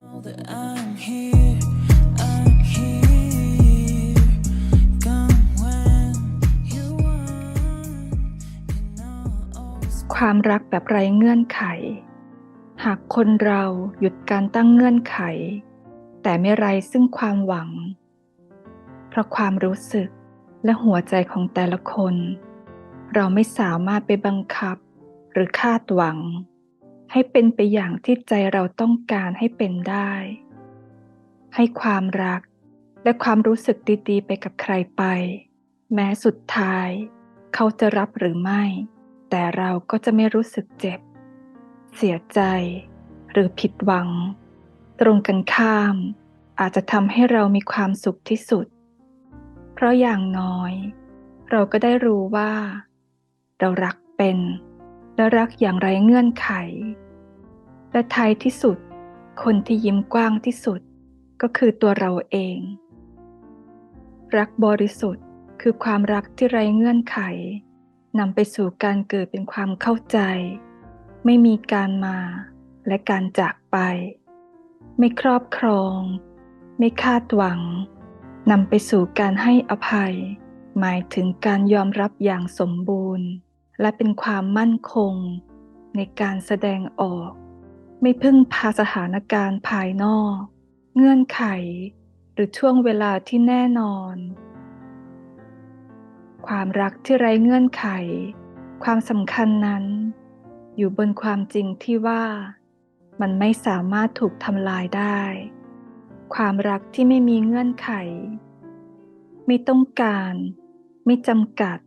ความรักแบบไร้เงื่อนไข หากคนเราหยุดการตั้งเงื่อนไข แต่ไม่ไรซึ่งความหวัง เพราะความรู้สึกและหัวใจของแต่ละคน เราไม่สามารถไปบังคับหรือคาดหวัง ให้เป็นไปอย่างที่ใจเราต้องการให้เป็นได้ ให้ความรักและความรู้สึกดีๆ ไปกับใครไป แม้สุดท้าย เขาจะรับหรือไม่ แต่เราก็จะไม่รู้สึกเจ็บ เสียใจ หรือผิดหวัง ตรงกันข้าม อาจจะทำให้เรามีความสุขที่สุด เพราะอย่างน้อย เราก็ได้รู้ว่า เรารักเป็น และรักอย่างไรเงื่อนไข และท้ายที่สุด คนที่ยิ้มกว้างที่สุดก็คือตัวเราเอง รักบริสุทธิ์คือความรักที่ไร้เงื่อนไขนำไปสู่การเกิดเป็นความเข้าใจ ไม่มีการมาและการจากไป ไม่ครอบครอง ไม่คาดหวังนำไปสู่การให้อภัย หมายถึงการยอมรับอย่างสมบูรณ์ และเป็นความมั่นคง ในการแสดงออก ไม่พึ่งพาสถานการณ์ภายนอก เงื่อนไข หรือช่วงเวลาที่แน่นอน ความรักที่ไร้เงื่อนไข ความสำคัญนั้น อยู่บนความจริงที่ว่า มันไม่สามารถถูกทำลายได้ ความรักที่ไม่มีเงื่อนไข ไม่ต้องการ ไม่จำกัด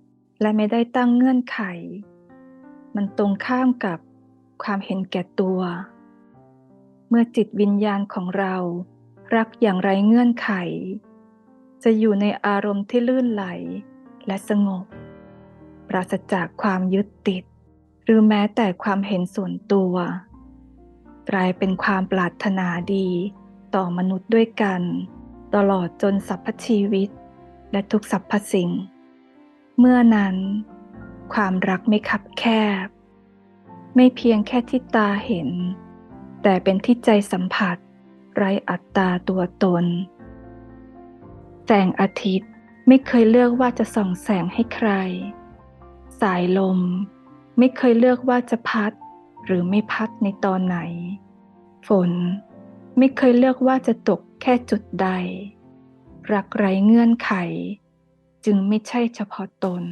และไม่ได้ตั้งเงื่อนไข มันตรงข้ามกับความเห็นแก่ตัว เมื่อจิตวิญญาณของเรารักอย่างไรเงื่อนไข จะอยู่ในอารมณ์ที่ลื่นไหลและสงบ ปราศจากความยึดติด หรือแม้แต่ความเห็นส่วนตัว กลายเป็นความปรารถนาดีต่อมนุษย์ด้วยกัน ตลอดจนสรรพชีวิต และทุกสรรพสิ่ง เมื่อนั้น ความรักไม่คับแคบ ไม่เพียงแค่ที่ตาเห็น แต่เป็นที่ใจสัมผัส ไร้อัตตาตัวตน แสงอาทิตย์ไม่เคยเลือกว่าจะส่องแสงให้ใคร สายลมไม่เคยเลือกว่าจะพัดหรือไม่พัดในตอนไหน ฝนไม่เคยเลือกว่าจะตกแค่จุดใด รักไร้เงื่อนไข จึงไม่ใช่เฉพาะตน